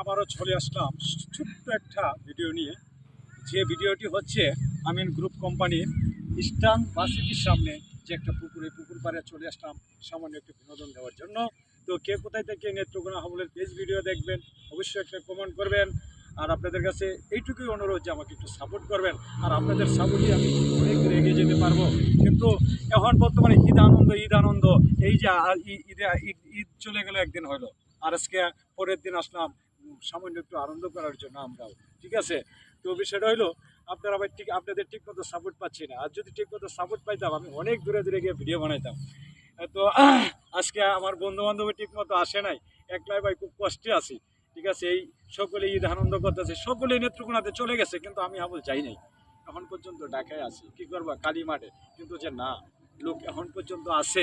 আবারও চলে আসলাম ছোট্ট একটা ভিডিও নিয়ে। যে ভিডিওটি হচ্ছে আমিন গ্রুপ কোম্পানির ইস্টার্ন বাসিটির সামনে যে একটা পুকুরে, পুকুর পাড়ে চলে আসলাম সামান্য একটু বিনোদন দেওয়ার জন্য। তো কে কোথায় থেকে নেত্রকোনা হাবলের পেজ ভিডিও দেখবেন, অবশ্যই একটা কমেন্ট করবেন। আর আপনাদের কাছে এইটুকুই অনুরোধ যে আমাকে একটু সাপোর্ট করবেন। আর আপনাদের সাপোর্টে আমি অনেক দূর এগিয়ে যেতে পারব। কিন্তু এখন বর্তমানে ঈদ আনন্দ ঈদ আনন্দ, এই যে ঈদে চলে গেল একদিন হলো। আর আজকে পরের দিন আসলাম সামান্য একটু আনন্দ করার জন্য আমরাও, ঠিক আছে? তো বিষয়টা হলো আপনারা আবার ঠিক, আপনাদের ঠিক মতো সাপোর্ট পাচ্ছি না। আর যদি ঠিক মতো সাপোর্ট পাইতাম, আমি অনেক দূরে দূরে গিয়ে ভিডিও বানাইতাম। তো, আজকে আমার বন্ধু বান্ধব ঠিক মতো আসে নাই। একলাই ভাই খুব কষ্টে আছি, ঠিক আছে? এই সকলে ঈদ আনন্দ করতেছে সকলে নেত্রকোনাতে চলে গেছে, কিন্তু আমি আবল যাই নাই। এখন পর্যন্ত ঢাকায় আছি। কি করবা? কালী মাঠে কিন্তু যে না, লোক এখন পর্যন্ত আছে।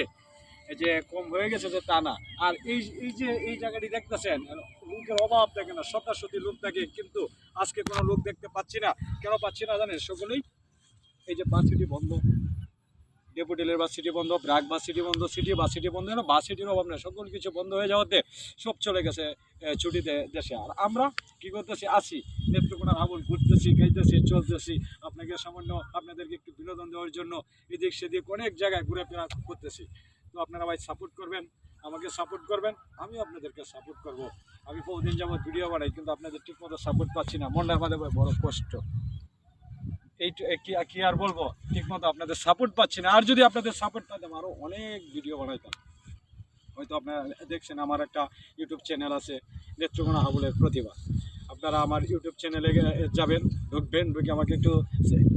যে কম হয়ে গেছে যে তা না। আর এই এই যে এই জায়গাটি দেখতেছেন, লোকের অভাব থাকে না শতাশতি লোক থাকে কিন্তু আজকে কোনো লোক দেখতে পাচ্ছি না। কেন পাচ্ছি না জানেন? সকলেই এই যে বাস সিটি বন্ধ। ডেপুটেলের বাস সিটি বন্ধ, ব্রাক বাস সিটি বন্ধ, সিটি, বাস সিটি বন্ধ না বাস সিটির অভাব নেই। সকল কিছু বন্ধ হয়ে যাওয়াতে সব চলে গেছে ছুটিতে দেশে। আর আমরা কি করতেছি? আসি। নেত্রকোনার আগুন ঘুরতেছি, খাইতেছি, চলতেছি। আপনাকে সামান্য আপনাদেরকে একটু বিনোদন দেওয়ার জন্য এদিক সেদিক অনেক জায়গায় ঘুরে ফেরা করতেছি। তো আপনারা ভাই সাপোর্ট করবেন, আমাকে সাপোর্ট করবেন আমি আপনাদেরকে সাপোর্ট করব। আমি বহুদিন যাবত ভিডিও বানাই, কিন্তু আপনাদের ঠিক মতো সাপোর্ট পাচ্ছি না। মনটার মাঝে ভাই বড় কষ্ট। এই কি, আর বলব? ঠিক মতো আপনাদের সাপোর্ট পাচ্ছি না। আর যদি আপনাদের সাপোর্ট পাইতাম আরও অনেক ভিডিও বানাইতাম। হয়তো আপনারা দেখছেন, আমার একটা ইউটিউব চ্যানেল আছে, নেত্রকোনা হাবুলের প্রতিভা। আপনারা আমার ইউটিউব চ্যানেলে যাবেন, ঢুকবেন, ঢুকে আমাকে একটু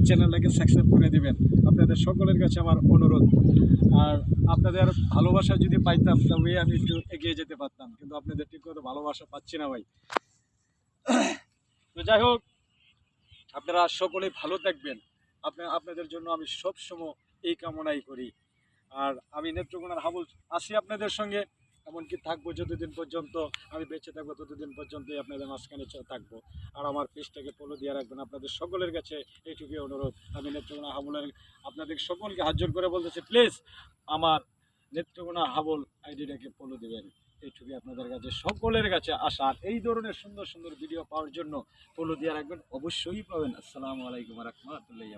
চ্যানেলটাকে সাবস্ক্রাইব করে দিবেন। আপনাদের সকলের কাছে আমার অনুরোধ। আর আপনাদের ভালোবাসা যদি পাইতাম তবে আমি একটু এগিয়ে যেতে পারতাম। কিন্তু আপনাদের ঠিক মতো ভালোবাসা পাচ্ছি না ভাই। তো যাই হোক, আপনারা সকলে ভালো থাকবেন। আপনার আপনাদের জন্য আমি সবসময় এই কামনাই করি। আর আমি নেত্রকোনার হাবুল আছি আপনাদের সঙ্গে। এমনকি থাকব যতদিন পর্যন্ত, আমি বেঁচে থাকব ততদিন পর্যন্তই আপনাদের মাঝখানে থাকব। আর আমার পেজটাকে ফলো দিয়ে রাখবেন আপনাদের সকলের কাছে এইটুকুই অনুরোধ। আমি নেত্রকোনা হাবুলের, আপনাদের সকলকে হাত করে বলতেছি প্লিজ আমার নেত্রকোনা হাবল আইডিটাকে ফলো দেবেন। এইটুকুই আপনাদের কাছে, সকলের কাছে আসা আর এই ধরনের সুন্দর সুন্দর ভিডিও পাওয়ার জন্য ফলো দিয়ে রাখবেন। অবশ্যই পাবেন। আসসালামু আলাইকুম রহমতুল্লাহ